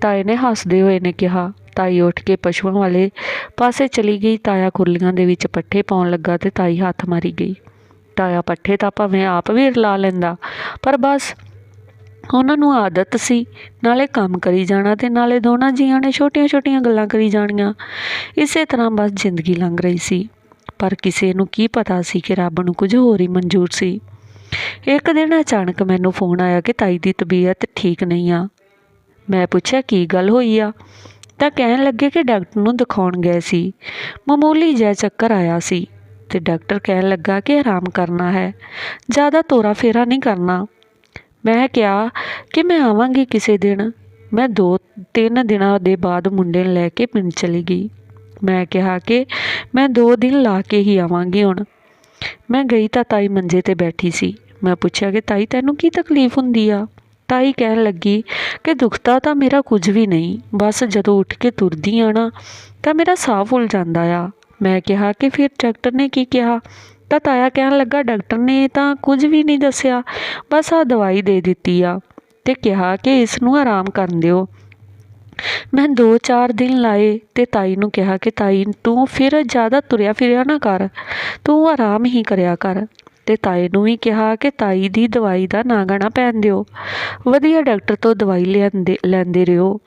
ਤਾਏ ਨੇ ਹੱਸਦੇ ਹੋਏ ਨੇ ਕਿਹਾ ਤਾਈ ਉੱਠ ਕੇ ਪਸ਼ੂਆਂ ਵਾਲੇ ਪਾਸੇ ਚਲੀ ਗਈ। ਤਾਇਆ ਖੁਰਲੀਆਂ ਦੇ ਵਿੱਚ ਪੱਠੇ ਪਾਉਣ ਲੱਗਾ ਤੇ ਤਾਈ ਹੱਥ ਮਾਰੀ ਗਈ। ਤਾਇਆ ਪੱਠੇ ਤਾਂ ਭਾਵੇਂ ਆਪ ਵੀ ਰਲਾ ਲੈਂਦਾ, ਪਰ ਬਸ ਉਹਨਾਂ ਨੂੰ ਆਦਤ ਸੀ, ਨਾਲੇ ਕੰਮ ਕਰੀ ਜਾਣਾ ਤੇ ਨਾਲੇ ਦੋਨਾਂ ਜੀਆਂ ਨੇ ਛੋਟੀਆਂ-ਛੋਟੀਆਂ ਗੱਲਾਂ ਕਰੀ ਜਾਣੀਆਂ। ਇਸੇ ਤਰ੍ਹਾਂ ਬਸ ਜ਼ਿੰਦਗੀ ਲੰਘ ਰਹੀ ਸੀ। ਪਰ ਕਿਸੇ ਨੂੰ ਕੀ ਪਤਾ ਸੀ ਕਿ ਰੱਬ ਨੂੰ ਕੁਝ ਹੋਰ ਹੀ ਮਨਜ਼ੂਰ ਸੀ। ਇੱਕ ਦਿਨ ਅਚਾਨਕ ਮੈਨੂੰ ਫੋਨ ਆਇਆ ਕਿ ਤਾਈ ਦੀ ਤਬੀਅਤ ਠੀਕ ਨਹੀਂ ਆ। ਮੈਂ ਪੁੱਛਿਆ, ਕੀ ਗੱਲ ਹੋਈ ਆ? ਤਾਂ ਕਹਿਣ ਲੱਗੇ ਕਿ ਡਾਕਟਰ ਨੂੰ ਦਿਖਾਉਣ ਗਏ ਸੀ। ਮਾਮੂਲੀ ਜਿਹਾ ਚੱਕਰ ਆਇਆ ਸੀ ਤੇ ਡਾਕਟਰ ਕਹਿਣ ਲੱਗਾ ਕਿ ਆਰਾਮ ਕਰਨਾ ਹੈ। ਜ਼ਿਆਦਾ ਤੋਰਾ ਫੇਰਾ ਨਹੀਂ ਕਰਨਾ। ਮੈਂ ਕਿਹਾ ਕਿ ਮੈਂ ਆਵਾਂਗੀ ਕਿਸੇ ਦਿਨ। ਮੈਂ ਦੋ, ਤਿੰਨ ਦਿਨਾਂ ਦੇ ਬਾਅਦ ਮੁੰਡੇ ਨੂੰ ਲੈ ਕੇ ਪਿੰਡ ਚਲੀ ਗਈ। ਮੈਂ ਕਿਹਾ ਕਿ ਮੈਂ ਦੋ ਦਿਨ ਲਾ ਕੇ ਹੀ ਆਵਾਂਗੀ ਹੁਣ। ਮੈਂ ਗਈ ਤਾਂ ਤਾਈ ਮੰਜੇ ਤੇ ਬੈਠੀ ਸੀ। ਮੈਂ ਪੁੱਛਿਆ ਕਿ ਤਾਈ ਤੈਨੂੰ ਕੀ ਤਕਲੀਫ ਹੁੰਦੀ ਆ? ਤਾਈ ਕਹਿਣ ਲੱਗੀ ਕਿ ਦੁਖਦਾ ਤਾਂ ਮੇਰਾ ਕੁਝ ਵੀ ਨਹੀਂ, ਬਸ ਜਦੋਂ ਉੱਠ ਕੇ ਤੁਰਦੀ ਆ ਨਾ, ਤਾਂ ਮੇਰਾ ਸਾਹ ਫੁੱਲ ਜਾਂਦਾ ਆ। ਮੈਂ ਕਿਹਾ ਕਿ ਫਿਰ ਡਾਕਟਰ ਨੇ ਕੀ ਕਿਹਾ? ਤਾਂ ਤਾਇਆ ਕਹਿਣ ਲੱਗਾ, ਡਾਕਟਰ ਨੇ ਤਾਂ ਕੁਝ ਵੀ ਨਹੀਂ ਦੱਸਿਆ, ਬਸ ਆ ਦਵਾਈ ਦੇ ਦਿੱਤੀ ਆ। ਤੇ ਕਿਹਾ ਕਿ ਇਸ ਨੂੰ ਆਰਾਮ ਕਰਨ ਦਿਓ। ਮੈਂ 2-4 ਦਿਨ ਲਾਏ ਤੇ ਤਾਈ ਨੂੰ ਕਿਹਾ ਕਿ ਤਾਈ ਤੂੰ ਫਿਰ ਜ਼ਿਆਦਾ ਤੁਰਿਆ ਫਿਰਿਆ ਨਾ ਕਰ, ਤੂੰ ਆਰਾਮ ਹੀ ਕਰਿਆ ਕਰ। ਅਤੇ ਤਾਏ ਨੂੰ ਵੀ ਕਿਹਾ ਕਿ ਤਾਈ ਦੀ ਦਵਾਈ ਦਾ ਨਾ ਗਾਣਾ ਪੈਣ ਦਿਓ। ਵਧੀਆ ਡਾਕਟਰ ਤੋਂ ਦਵਾਈ ਲੈਂਦੇ ਲੈਂਦੇ ਰਹੋ।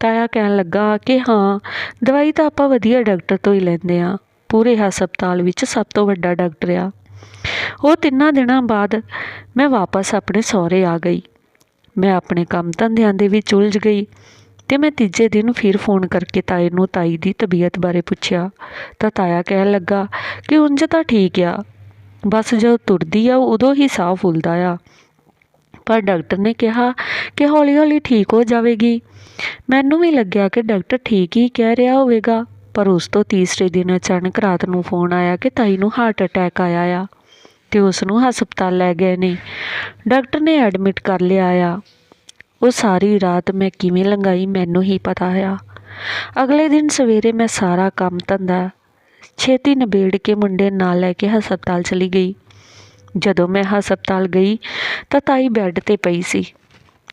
ਤਾਇਆ ਕਹਿਣ ਲੱਗਾ ਕਿ ਹਾਂ, ਦਵਾਈ ਤਾਂ ਆਪਾਂ ਵਧੀਆ ਡਾਕਟਰ ਤੋਂ ਹੀ ਲੈਂਦੇ ਆ ਪੂਰੇ ਹਸਪਤਾਲ ਵਿੱਚ ਸਭ ਤੋਂ ਵੱਡਾ ਡਾਕਟਰ ਆ। ਉਹ ਤਿੰਨਾਂ ਦਿਨਾਂ ਬਾਅਦ ਮੈਂ ਵਾਪਸ ਆਪਣੇ ਸਹੁਰੇ ਆ ਗਈ। ਮੈਂ ਆਪਣੇ ਕੰਮ ਧੰਦਿਆਂ ਦੇ ਵਿੱਚ ਉਲਝ ਗਈ ਤੇ ਮੈਂ ਤੀਜੇ ਦਿਨ ਫਿਰ ਫੋਨ ਕਰਕੇ ਤਾਏ ਨੂੰ ਤਾਈ ਦੀ ਤਬੀਅਤ ਬਾਰੇ ਪੁੱਛਿਆ। ਤਾਂ ਤਾਇਆ ਕਹਿਣ ਲੱਗਾ ਕਿ ਉਂਝ ਤਾਂ ਠੀਕ ਆ ਬਸ ਜਦੋਂ ਤੁਰਦੀ ਆ ਉਦੋਂ ਹੀ ਸਾਹ ਫੁੱਲਦਾ ਆ। ਪਰ ਡਾਕਟਰ ਨੇ ਕਿਹਾ ਕਿ ਹੌਲੀ-ਹੌਲੀ ਠੀਕ ਹੋ ਜਾਵੇਗੀ। ਮੈਨੂੰ ਵੀ ਲੱਗਿਆ ਕਿ ਡਾਕਟਰ ਠੀਕ ਹੀ ਕਹਿ ਰਿਹਾ ਹੋਵੇਗਾ, ਪਰ ਉਸ ਤੋਂ ਤੀਸਰੇ ਦਿਨ ਅਚਾਨਕ ਰਾਤ ਨੂੰ ਫੋਨ ਆਇਆ ਕਿ ਤਾਈ ਨੂੰ ਹਾਰਟ ਅਟੈਕ ਆਇਆ ਆ ਤੇ ਉਸ ਨੂੰ ਹਸਪਤਾਲ ਲੈ ਗਏ ਨੇ। ਡਾਕਟਰ ਨੇ ਐਡਮਿਟ ਕਰ ਲਿਆ ਆ। ਉਹ ਸਾਰੀ ਰਾਤ ਮੈਂ ਕਿਵੇਂ ਲੰਘਾਈ ਮੈਨੂੰ ਹੀ ਪਤਾ ਆ। ਅਗਲੇ ਦਿਨ ਸਵੇਰੇ ਮੈਂ ਸਾਰਾ ਕੰਮ ਧੰਦਾ ਛੇਤੀ ਨਿਬੇੜ ਕੇ ਮੁੰਡੇ ਨਾਲ ਲੈ ਕੇ ਹਸਪਤਾਲ ਚਲੀ ਗਈ। ਜਦੋਂ ਮੈਂ ਹਸਪਤਾਲ ਗਈ ਤਾਂ ਤਾਈ ਬੈੱਡ ਤੇ ਪਈ ਸੀ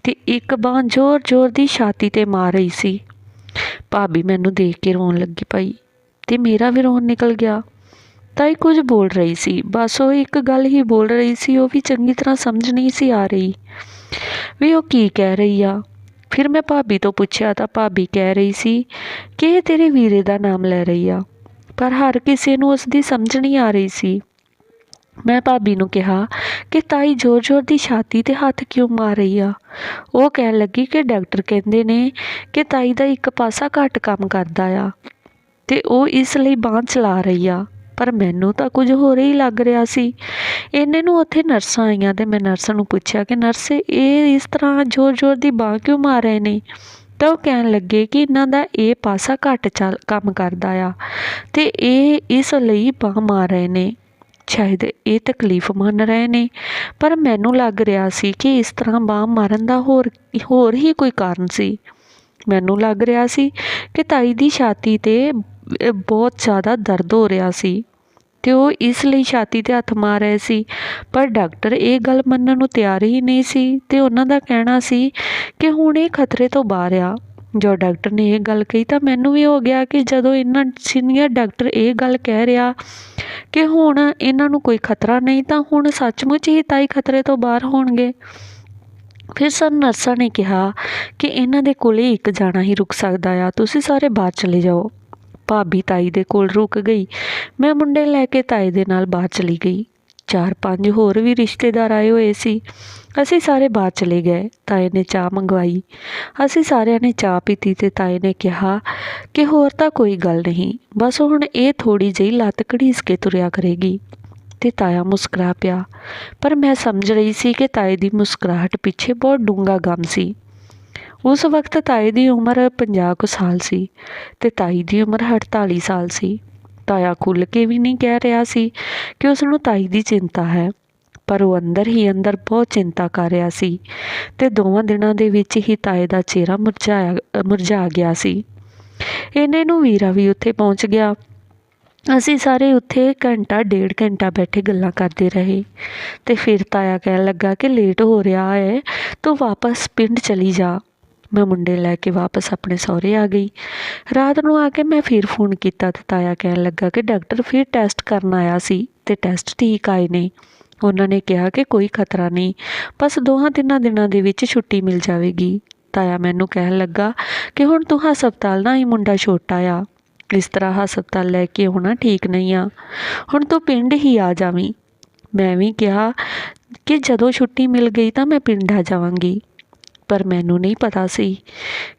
ਤੇ ਇੱਕ ਬਾਂਹ ਜ਼ੋਰ-ਜ਼ੋਰ ਦੀ ਛਾਤੀ ਤੇ ਮਾਰ ਰਹੀ ਸੀ। ਭਾਬੀ ਮੈਨੂੰ ਦੇਖ ਕੇ ਰੋਣ ਲੱਗੀ ਪਈ ਤੇ ਮੇਰਾ ਵੀ ਰੋਣ ਨਿਕਲ ਗਿਆ। ਤਾਈ ਕੁਝ ਬੋਲ ਰਹੀ ਸੀ, ਬਸ ਉਹ ਇੱਕ ਗੱਲ ਹੀ ਬੋਲ ਰਹੀ ਸੀ, ਉਹ ਵੀ ਚੰਗੀ ਤਰ੍ਹਾਂ ਸਮਝ ਨਹੀਂ ਸੀ ਆ ਰਹੀ। ਵੀ ਉਹ ਕੀ ਕਹਿ ਰਹੀ ਆ? ਫਿਰ ਮੈਂ ਭਾਬੀ ਤੋਂ ਪੁੱਛਿਆ ਤਾਂ ਭਾਬੀ ਕਹਿ ਰਹੀ ਸੀ ਕਿ ਇਹ ਤੇਰੇ ਵੀਰੇ ਦਾ ਨਾਮ ਲੈ ਰਹੀ ਆ। ਪਰ ਹਰ ਕਿਸੇ ਨੂੰ ਉਸ ਦੀ ਸਮਝ ਨਹੀਂ ਆ ਰਹੀ ਸੀ। ਮੈਂ ਭਾਬੀ ਨੂੰ ਕਿਹਾ ਕਿ ਤਾਈ ਜ਼ੋਰ-ਜ਼ੋਰ ਦੀ ਛਾਤੀ ਤੇ ਹੱਥ ਕਿਉਂ ਮਾਰ ਰਹੀ ਆ? ਉਹ ਕਹਿਣ ਲੱਗੀ ਕਿ ਡਾਕਟਰ ਕਹਿੰਦੇ ਨੇ ਕਿ ਤਾਈ ਦਾ ਇੱਕ ਪਾਸਾ ਘੱਟ ਕੰਮ ਕਰਦਾ ਆ ਤੇ ਉਹ ਇਸ ਲਈ ਬਾਂਹ ਚਲਾ ਰਹੀ ਆ। ਪਰ ਮੈਨੂੰ ਤਾਂ ਕੁਝ ਹੋਰ ਹੀ ਲੱਗ ਰਿਹਾ ਸੀ। ਇੰਨੇ ਨੂੰ ਉੱਥੇ ਨਰਸਾਂ ਆਈਆਂ ਤੇ ਮੈਂ ਨਰਸ ਨੂੰ ਪੁੱਛਿਆ ਕਿ ਨਰਸ, ਇਹ ਇਸ ਤਰ੍ਹਾਂ ਜ਼ੋਰ-ਜ਼ੋਰ ਦੀ ਬਾਂਹ ਕਿਉਂ ਮਾਰ ਰਹੇ ਨੇ? ਤਾਂ ਉਹ ਕਹਿਣ ਲੱਗੇ ਕਿ ਇਹਨਾਂ ਦਾ ਇਹ ਪਾਸਾ ਘੱਟ ਚੱਲ, ਕੰਮ ਕਰਦਾ ਆ ਅਤੇ ਇਹ ਇਸ ਲਈ ਬਾਂਹ ਮਾਰ ਰਹੇ ਨੇ। ਸ਼ਾਇਦ ਇਹ ਤਕਲੀਫ ਮੰਨ ਰਹੇ ਨੇ। ਪਰ ਮੈਨੂੰ ਲੱਗ ਰਿਹਾ ਸੀ ਕਿ ਇਸ ਤਰ੍ਹਾਂ ਬਾਂਹ ਮਾਰਨ ਦਾ ਹੋਰ ਹੋਰ ਹੀ ਕੋਈ ਕਾਰਨ ਸੀ। ਮੈਨੂੰ ਲੱਗ ਰਿਹਾ ਸੀ ਕਿ ਤਾਈ ਦੀ ਛਾਤੀ ਤੇ ਬਹੁਤ ਜ਼ਿਆਦਾ ਦਰਦ ਹੋ ਰਿਹਾ ਸੀ। ਅਤੇ ਉਹ ਇਸ ਲਈ ਛਾਤੀ ਤੇ ਹੱਥ ਮਾਰ ਰਹੇ ਸੀ। ਪਰ ਡਾਕਟਰ ਇਹ ਗੱਲ ਮੰਨਣ ਨੂੰ ਤਿਆਰ ਹੀ ਨਹੀਂ ਸੀ ਅਤੇ ਉਹਨਾਂ ਦਾ ਕਹਿਣਾ ਸੀ ਕਿ ਹੁਣ ਇਹ ਖਤਰੇ ਤੋਂ ਬਾਹਰ ਆ। ਜੋ ਡਾਕਟਰ ਨੇ ਇਹ ਗੱਲ ਕਹੀ ਤਾਂ ਮੈਨੂੰ ਵੀ ਹੋ ਗਿਆ ਕਿ ਜਦੋਂ ਇਹਨਾਂ ਸੀਨੀਅਰ ਡਾਕਟਰ ਇਹ ਗੱਲ ਕਹਿ ਰਿਹਾ ਕਿ ਹੁਣ ਇਹਨਾਂ ਨੂੰ ਕੋਈ ਖਤਰਾ ਨਹੀਂ ਤਾਂ ਹੁਣ ਸੱਚਮੁੱਚ ਹੀ ਤਾਈ ਖਤਰੇ ਤੋਂ ਬਾਹਰ ਹੋਣਗੇ। ਫਿਰ ਸਾਨੂੰ ਨਰਸਾਂ ਨੇ ਕਿਹਾ ਕਿ ਇਹਨਾਂ ਦੇ ਕੋਲੇ ਇੱਕ ਜਾਣਾ ਹੀ ਰੁਕ ਸਕਦਾ ਆ। ਤੁਸੀਂ ਸਾਰੇ ਬਾਹਰ ਚਲੇ ਜਾਓ। ਭਾਬੀ ਤਾਈ ਦੇ ਕੋਲ ਰੁਕ ਗਈ। ਮੈਂ ਮੁੰਡੇ ਲੈ ਕੇ ਤਾਏ ਦੇ ਨਾਲ ਬਾਹਰ ਚਲੀ ਗਈ। ਚਾਰ ਪੰਜ ਹੋਰ ਵੀ ਰਿਸ਼ਤੇਦਾਰ ਆਏ ਹੋਏ ਸੀ। ਅਸੀਂ ਸਾਰੇ ਬਾਹਰ ਚਲੇ ਗਏ। ਤਾਏ ਨੇ ਚਾਹ ਮੰਗਵਾਈ। ਅਸੀਂ ਸਾਰਿਆਂ ਨੇ ਚਾਹ ਪੀਤੀ ਤੇ ਤਾਏ ਨੇ ਕਿਹਾ ਕਿ ਹੋਰ ਤਾਂ ਕੋਈ ਗੱਲ ਨਹੀਂ। ਬਸ ਹੁਣ ਇਹ ਥੋੜੀ ਜਿਹੀ ਲੱਤ ਘੜੀਸ ਕੇ ਤੁਰਿਆ ਕਰੇਗੀ। ਤੇ ਤਾਇਆ ਮੁਸਕਰਾ ਪਿਆ। ਪਰ ਮੈਂ ਸਮਝ ਰਹੀ ਸੀ ਕਿ ਤਾਏ ਦੀ ਮੁਸਕਰਾਹਟ ਪਿੱਛੇ ਬਹੁਤ ਡੂੰਘਾ ਗਮ ਸੀ। ਉਸ ਵਕਤ ਤਾਏ ਦੀ ਉਮਰ 50 ਕੁ ਸਾਲ ਸੀ ਤੇ ਤਾਈ ਦੀ ਉਮਰ 48 ਸਾਲ ਸੀ। ਤਾਇਆ ਖੁੱਲ ਕੇ ਵੀ ਨਹੀਂ ਕਹਿ ਰਿਹਾ ਸੀ ਕਿ ਉਸ ਨੂੰ ਤਾਈ ਦੀ ਚਿੰਤਾ ਹੈ, ਪਰ ਉਹ ਅੰਦਰ ਹੀ ਅੰਦਰ ਬਹੁਤ ਚਿੰਤਾ ਕਰ ਰਿਹਾ ਸੀ ਤੇ ਦੋਵਾਂ ਦਿਨਾਂ ਦੇ ਵਿੱਚ ਹੀ ਤਾਏ ਦਾ ਚਿਹਰਾ ਮੁਰਝਾਇਆ, ਮੁਰਝਾ ਗਿਆ ਸੀ। ਇਹਨੇ ਨੂੰ ਵੀਰਾ ਵੀ ਉੱਥੇ ਪਹੁੰਚ ਗਿਆ। ਅਸੀਂ ਸਾਰੇ ਉੱਥੇ ਘੰਟਾ, ਡੇਢ ਘੰਟਾ ਬੈਠੇ ਗੱਲਾਂ ਕਰਦੇ ਰਹੇ ਤੇ ਫਿਰ ਤਾਇਆ ਕਹਿਣ ਲੱਗਾ ਕਿ ਲੇਟ ਹੋ ਰਿਹਾ ਹੈ, ਤੂੰ ਵਾਪਸ ਪਿੰਡ ਚਲੀ ਜਾ। ਮੈਂ ਮੁੰਡੇ ਲੈ ਕੇ ਵਾਪਸ ਆਪਣੇ ਸਹੁਰੇ ਆ ਗਈ। ਰਾਤ ਨੂੰ ਆ ਕੇ ਮੈਂ ਫਿਰ ਫੋਨ ਕੀਤਾ ਤੇ ਤਾਇਆ ਕਹਿਣ ਲੱਗਾ ਕਿ ਡਾਕਟਰ ਫਿਰ ਟੈਸਟ ਕਰਨ ਆਇਆ ਸੀ ਤੇ ਟੈਸਟ ਠੀਕ ਆਏ ਨੇ। ਉਹਨਾਂ ਨੇ ਕਿਹਾ ਕਿ ਕੋਈ ਖਤਰਾ ਨਹੀਂ, ਬਸ ਦੋਹਾਂ ਤਿੰਨਾਂ ਦਿਨਾਂ ਦੇ ਵਿੱਚ ਛੁੱਟੀ ਮਿਲ ਜਾਵੇਗੀ। ਤਾਇਆ ਮੈਨੂੰ ਕਹਿਣ ਲੱਗਾ ਕਿ ਹੁਣ ਤੂੰ ਹਸਪਤਾਲ ਨਾ ਹੀ ਮੁੰਡਾ ਛੋਟਾ ਆ। ਇਸ ਤਰ੍ਹਾਂ ਹਸਪਤਾਲ ਲੈ ਕੇ ਆਉਣਾ ਠੀਕ ਨਹੀਂ ਆ। ਹੁਣ ਤੂੰ ਪਿੰਡ ਹੀ ਆ ਜਾਵੀਂ। ਮੈਂ ਵੀ ਕਿਹਾ ਕਿ ਜਦੋਂ ਛੁੱਟੀ ਮਿਲ ਗਈ ਤਾਂ ਮੈਂ ਪਿੰਡ ਆ ਜਾਵਾਂਗੀ। ਪਰ ਮੈਨੂੰ ਨਹੀਂ ਪਤਾ ਸੀ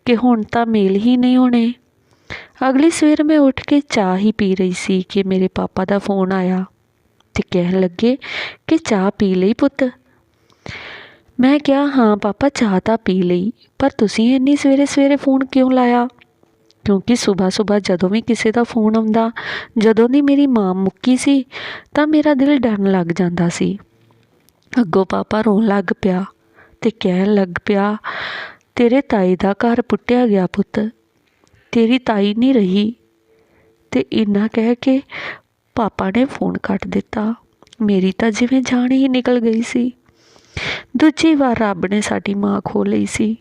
ਕਿ ਹੁਣ ਤਾਂ ਮੇਲ ਹੀ ਨਹੀਂ ਹੋਣੇ। ਅਗਲੀ ਸਵੇਰ ਮੈਂ ਉੱਠ ਕੇ ਚਾਹ ਹੀ ਪੀ ਰਹੀ ਸੀ ਕਿ ਮੇਰੇ ਪਾਪਾ ਦਾ ਫੋਨ ਆਇਆ ਤੇ ਕਹਿਣ ਲੱਗੇ ਕਿ ਚਾਹ ਪੀ ਲਈ ਪੁੱਤ। ਮੈਂ ਕਿਹਾ, ਹਾਂ ਪਾਪਾ, ਚਾਹ ਤਾਂ ਪੀ ਲਈ, ਪਰ ਤੁਸੀਂ ਇੰਨੀ ਸਵੇਰੇ ਸਵੇਰੇ ਫੋਨ ਕਿਉਂ ਲਾਇਆ? ਕਿਉਂਕਿ ਸਵੇਰ ਸਵੇਰ ਜਦੋਂ ਵੀ ਕਿਸੇ ਦਾ ਫੋਨ ਆਉਂਦਾ, ਜਦੋਂ ਦੀ ਮੇਰੀ ਮਾਂ ਮੁੱਕੀ ਸੀ, ਤਾਂ ਮੇਰਾ ਦਿਲ ਡਰਨ ਲੱਗ ਜਾਂਦਾ ਸੀ। ਅੱਗੋਂ ਪਾਪਾ ਰੋਣ ਲੱਗ ਪਿਆ। ਤੇ ਕਹਿਣ ਲੱਗ ਪਿਆ, ਤੇਰੇ ਤਾਈ ਦਾ ਘਰ ਪੁੱਟਿਆ ਗਿਆ ਪੁੱਤ। ਤੇਰੀ ਤਾਈ ਨਹੀਂ ਰਹੀ। ਤੇ ਇੰਨਾ ਕਹਿ ਕੇ ਪਾਪਾ ਨੇ ਫੋਨ ਕੱਟ ਦਿੱਤਾ। ਮੇਰੀ ਤਾਂ ਜਿਵੇਂ ਜਾਨ ਹੀ ਨਿਕਲ ਗਈ ਸੀ। ਦੂਜੀ ਵਾਰ ਰੱਬ ਨੇ ਸਾਡੀ ਮਾਂ ਖੋ ਲਈ ਸੀ।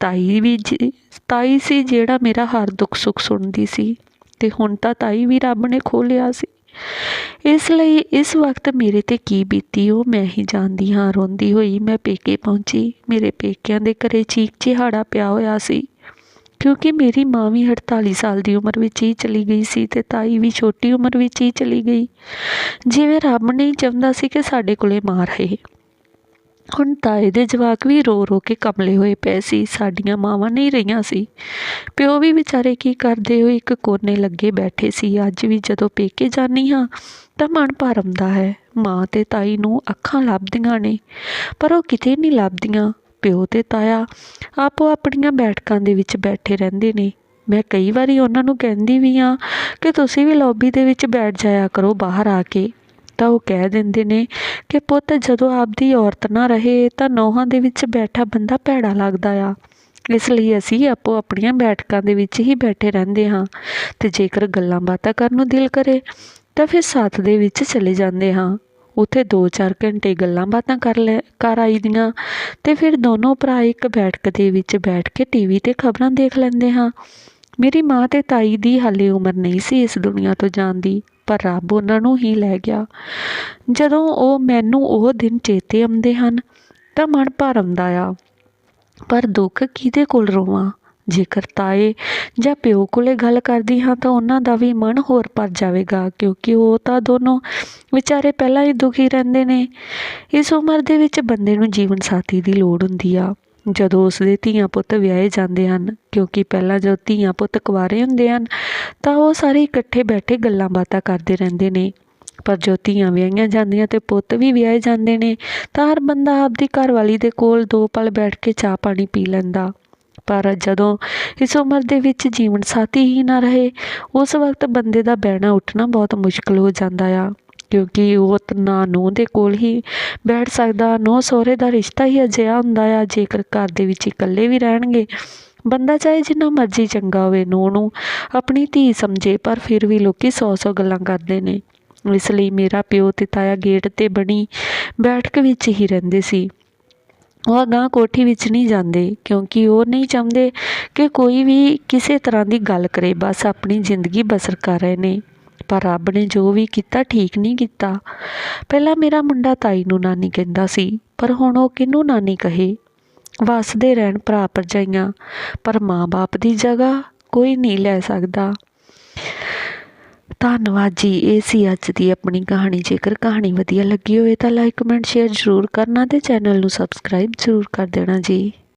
ਤਾਈ ਵੀ ਜੀ- ਤਾਈ ਸੀ ਜਿਹੜਾ ਮੇਰਾ ਹਰ ਦੁੱਖ ਸੁੱਖ ਸੁਣਦੀ ਸੀ। ਤੇ ਹੁਣ ਤਾਂ ਤਾਈ ਵੀ ਰੱਬ ਨੇ ਖੋਹ ਲਿਆ ਸੀ। ਇਸ ਲਈ ਇਸ ਵਕਤ ਮੇਰੇ ਤੇ ਕੀ ਬੀਤੀ, ਉਹ ਮੈਂ ਹੀ ਜਾਣਦੀ ਹਾਂ। ਰੋਂਦੀ ਹੋਈ ਮੈਂ ਪੇਕੇ ਪਹੁੰਚੀ। ਮੇਰੇ ਪੇਕਿਆਂ ਦੇ ਘਰੇ ਚੀਕ ਚਿਹਾੜਾ ਪਿਆ ਹੋਇਆ ਸੀ। ਕਿਉਂਕਿ ਮੇਰੀ ਮਾਂ ਵੀ 48 ਸਾਲ ਦੀ ਉਮਰ ਵਿੱਚ ਹੀ ਚਲੀ ਗਈ ਸੀ ਤੇ ਤਾਈ ਵੀ ਛੋਟੀ ਉਮਰ ਵਿੱਚ ਹੀ ਚਲੀ ਗਈ। ਜਿਵੇਂ ਰੱਬ ਨਹੀਂ ਚਾਹੁੰਦਾ ਸੀ ਕਿ ਸਾਡੇ ਕੋਲੇ ਮਾਂ ਰਹੇ। ਹੁਣ ਤਾਏ ਦੇ ਜਵਾਕ ਵੀ ਰੋ ਰੋ ਕੇ ਕਮਲੇ ਹੋਏ ਪਏ ਸੀ, ਸਾਡੀਆਂ ਮਾਵਾਂ ਨਹੀਂ ਰਹੀਆਂ ਸੀ। ਪਿਓ ਵੀ ਵਿਚਾਰੇ ਕੀ ਕਰਦੇ ਹੋਏ ਇੱਕ ਕੋਨੇ ਲੱਗੇ ਬੈਠੇ ਸੀ। ਅੱਜ ਵੀ ਜਦੋਂ ਪੇਕੇ ਜਾਨੀ ਹਾਂ, ਤਾਂ ਮਨ ਭਰ ਆਉਂਦਾ ਹੈ। ਮਾਂ ਤੇ ਤਾਈ ਨੂੰ ਅੱਖਾਂ ਲੱਭਦੀਆਂ ਨੇ, ਪਰ ਉਹ ਕਿਤੇ ਨਹੀਂ ਲੱਭਦੀਆਂ। ਪਿਓ ਤੇ ਤਾਇਆ ਆਪੋ ਆਪਣੀਆਂ ਬੈਠਕਾਂ ਦੇ ਵਿੱਚ ਬੈਠੇ ਰਹਿੰਦੇ ਨੇ। ਮੈਂ ਕਈ ਵਾਰੀ ਉਹਨਾਂ ਨੂੰ ਕਹਿੰਦੀ ਵੀ ਆ ਕਿ ਤੁਸੀਂ ਵੀ ਲੌਬੀ ਦੇ ਵਿੱਚ ਬੈਠ ਜਾਇਆ ਕਰੋ ਬਾਹਰ ਆ ਕੇ। ਤਾਂ ਉਹ ਕਹਿ ਦਿੰਦੇ ਨੇ ਕਿ ਪੁੱਤ ਜਦੋਂ ਆਪਦੀ ਔਰਤ ਨਾ ਰਹੇ ਤਾਂ ਨੌਹਾਂ ਦੇ ਵਿੱਚ ਬੈਠਾ ਬੰਦਾ ਭੈੜਾ ਲੱਗਦਾ ਆ। ਇਸ ਲਈ ਅਸੀਂ ਆਪੋ ਆਪਣੀਆਂ ਬੈਠਕਾਂ ਦੇ ਵਿੱਚ ਹੀ ਬੈਠੇ ਰਹਿੰਦੇ ਹਾਂ ਤੇ ਜੇਕਰ ਗੱਲਾਂ ਬਾਤਾਂ ਕਰਨ ਨੂੰ ਦਿਲ ਕਰੇ ਤਾਂ ਫਿਰ ਸਾਥ ਦੇ ਵਿੱਚ ਚਲੇ ਜਾਂਦੇ ਹਾਂ। ਉੱਥੇ 2-4 ਘੰਟੇ ਗੱਲਾਂ ਬਾਤਾਂ ਕਰ ਲੈ ਕਰ ਆਈ ਦੀਆਂ ਤੇ ਫਿਰ ਦੋਨੋਂ ਭਰਾ ਇੱਕ ਬੈਠਕ ਦੇ ਵਿੱਚ ਬੈਠ ਕੇ ਟੀਵੀ ਤੇ ਖਬਰਾਂ ਦੇਖ ਲੈਂਦੇ ਹਾਂ। ਮੇਰੀ ਮਾਂ ਤੇ ਤਾਈ ਦੀ ਹਾਲੇ ਉਮਰ ਨਹੀਂ ਸੀ ਇਸ ਦੁਨੀਆ ਤੋਂ ਜਾਣ ਦੀ। ਪਰ ਰੱਬ ਉਹਨਾਂ ਨੂੰ ਹੀ ਲੈ ਗਿਆ। ਜਦੋਂ ਉਹ ਮੈਨੂੰ ਉਹ ਦਿਨ ਚੇਤੇ ਆਉਂਦੇ ਹਨ, ਤਾਂ ਮਨ ਭਰ ਆਉਂਦਾ ਆ। ਪਰ ਦੁੱਖ ਕਿਹਦੇ ਕੋਲ ਰੋਵਾਂ? ਜੇਕਰ ਤਾਏ ਜਾਂ ਪਿਓ ਕੋਲੇ ਗੱਲ ਕਰਦੀ ਹਾਂ, ਤਾਂ ਉਹਨਾਂ ਦਾ ਵੀ ਮਨ ਹੋਰ ਭਰ ਜਾਵੇਗਾ, ਕਿਉਂਕਿ ਉਹ ਤਾਂ ਦੋਨੋਂ ਵਿਚਾਰੇ ਪਹਿਲਾਂ ਹੀ ਦੁਖੀ ਰਹਿੰਦੇ ਨੇ। ਇਸ ਉਮਰ ਦੇ ਵਿੱਚ ਬੰਦੇ ਨੂੰ ਜੀਵਨ ਸਾਥੀ ਦੀ ਲੋੜ ਹੁੰਦੀ ਆ। ਜਦੋਂ ਉਸਦੇ ਧੀਆਂ ਪੁੱਤ ਵਿਆਹੇ ਜਾਂਦੇ ਹਨ, ਕਿਉਂਕਿ ਪਹਿਲਾਂ ਜਦੋਂ ਧੀਆਂ ਪੁੱਤ ਕੁਆਰੇ ਹੁੰਦੇ ਹਨ, ਤਾਂ ਉਹ ਸਾਰੇ ਇਕੱਠੇ ਬੈਠੇ ਗੱਲਾਂ ਬਾਤਾਂ ਕਰਦੇ ਰਹਿੰਦੇ ਨੇ। ਪਰ ਜੋ ਧੀਆਂ ਵਿਆਹੀਆਂ ਜਾਂਦੀਆਂ ਤੇ ਪੁੱਤ ਵੀ ਵਿਆਹੇ ਜਾਂਦੇ ਨੇ, ਤਾਂ ਹਰ ਬੰਦਾ ਆਪਦੀ ਘਰਵਾਲੀ ਦੇ ਕੋਲ ਦੋ ਪਲ ਬੈਠ ਕੇ ਚਾਹ ਪਾਣੀ ਪੀ ਲੈਂਦਾ। ਪਰ ਜਦੋਂ ਇਸ ਉਮਰ ਦੇ ਵਿੱਚ ਜੀਵਨ ਸਾਥੀ ਹੀ ਨਾ ਰਹੇ, ਉਸ ਵਕਤ ਬੰਦੇ ਦਾ ਬਹਿਣਾ ਉੱਠਣਾ ਬਹੁਤ ਮੁਸ਼ਕਲ ਹੋ ਜਾਂਦਾ ਆ। ਕਿਉਂਕਿ ਉਹ ਤਾਂ ਨਾ ਨੂੰਹ ਦੇ ਕੋਲ ਹੀ ਬੈਠ ਸਕਦਾ। ਨੂੰਹ ਸਹੁਰੇ ਦਾ ਰਿਸ਼ਤਾ ਹੀ ਅਜਿਹਾ ਹੁੰਦਾ ਆ, ਜੇਕਰ ਘਰ ਦੇ ਵਿੱਚ ਇਕੱਲੇ ਵੀ ਰਹਿਣਗੇ। ਬੰਦਾ ਚਾਹੇ ਜਿੰਨਾ ਮਰਜ਼ੀ ਚੰਗਾ ਹੋਵੇ, ਨੂੰਹ ਨੂੰ ਆਪਣੀ ਧੀ ਸਮਝੇ, ਪਰ ਫਿਰ ਵੀ ਲੋਕੀ ਸੌ ਸੌ ਗੱਲਾਂ ਕਰਦੇ ਨੇ। ਇਸ ਲਈ ਮੇਰਾ ਪਿਓ ਤੇ ਤਾਇਆ ਗੇਟ ਤੇ ਬਣੀ ਬੈਠਕ ਵਿੱਚ ਹੀ ਰਹਿੰਦੇ ਸੀ। ਉਹ ਅਗਾਂਹ ਕੋਠੀ ਵਿੱਚ ਨਹੀਂ ਜਾਂਦੇ, ਕਿਉਂਕਿ ਉਹ ਨਹੀਂ ਚਾਹੁੰਦੇ ਕਿ ਕੋਈ ਵੀ ਕਿਸੇ ਤਰ੍ਹਾਂ ਦੀ ਗੱਲ ਕਰੇ, ਬਸ ਆਪਣੀ ਜ਼ਿੰਦਗੀ ਬਸਰ ਕਰ ਰਹੇ ਨੇ। ਪਰ ਰੱਬ ਨੇ ਜੋ ਵੀ ਕੀਤਾ ਠੀਕ ਨਹੀਂ ਕੀਤਾ। ਪਹਿਲਾਂ ਮੇਰਾ ਮੁੰਡਾ ਤਾਈ ਨੂੰ ਨਾਨੀ ਕਹਿੰਦਾ ਸੀ, ਪਰ ਹੁਣ ਉਹ ਕਿਹਨੂੰ ਨਾਨੀ ਕਹੇ? ਵਸਦੇ ਰਹਿਣ ਭਰਾ ਭਰਜਾਈਆਂ, ਪਰ ਮਾਂ-ਬਾਪ ਦੀ ਜਗ੍ਹਾ ਕੋਈ ਨਹੀਂ ਲੈ ਸਕਦਾ। ਧੰਨਵਾਦ ਜੀ, ਇਹ ਸੀ ਅੱਜ ਦੀ ਆਪਣੀ ਕਹਾਣੀ। ਜੇਕਰ ਕਹਾਣੀ ਵਧੀਆ ਲੱਗੀ ਹੋਵੇ ਤਾਂ ਲਾਈਕ, ਕਮੈਂਟ, ਸ਼ੇਅਰ ਜ਼ਰੂਰ ਕਰਨਾ ਤੇ ਚੈਨਲ ਨੂੰ ਸਬਸਕ੍ਰਾਈਬ ਜ਼ਰੂਰ ਕਰ ਦੇਣਾ ਜੀ।